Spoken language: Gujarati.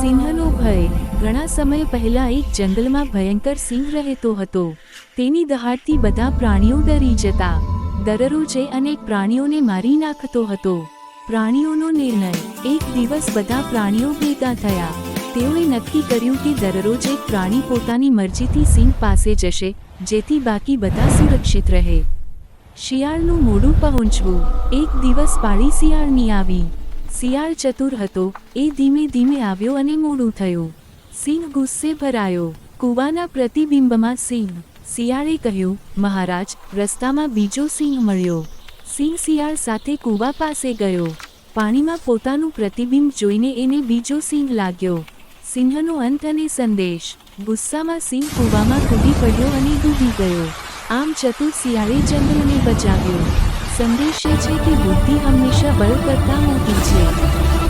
સિંહનો ભય. ઘણા સમય પહેલા એક જંગલમાં ભયંકર સિંહ રહેતો હતો. તેની દહાડથી બધા પ્રાણીઓ ડરી જતા. દરરોજે અનેક પ્રાણીઓને મારી નાખતો હતો. પ્રાણીઓનો નિર્ણય. એક દિવસ બધા પ્રાણીઓ ભેગા થયા. તેઓએ નક્કી કર્યું કે દરરોજ એક પ્રાણી પોતાની મરજીથી સિંહ પાસે જશે, જેથી બાકી બધા સુરક્ષિત રહે. શિયાળનું મોડું પહોંચવું. એક દિવસ પાળી શિયાળની આવી. શિયાળ ચતુર હતો. એ ધીમે ધીમે આવ્યો અને મોડું થયું. સિંહ ગુસ્સે ભરાયો. કૂવાના પ્રતિબિંબમાં સિંહ. શિયાળે કહ્યું, મહારાજ, રસ્તામાં બીજો સિંહ મળ્યો. સિંહ શિયાળ સાથે કૂવા પાસે ગયો. પાણીમાં પોતાનું પ્રતિબિંબ જોઈને એને બીજો સિંહ લાગ્યો. સિંહનો અંત અને સંદેશ. ગુસ્સામાં સિંહ કૂવામાં કૂદી પડ્યો અને ડૂબી ગયો. આમ ચતુર શિયાળે ચંદ્રને બચાવ્યો. સંદેશ છે કે બુદ્ધિ હંમેશા બળ કરતાં મોટી છે.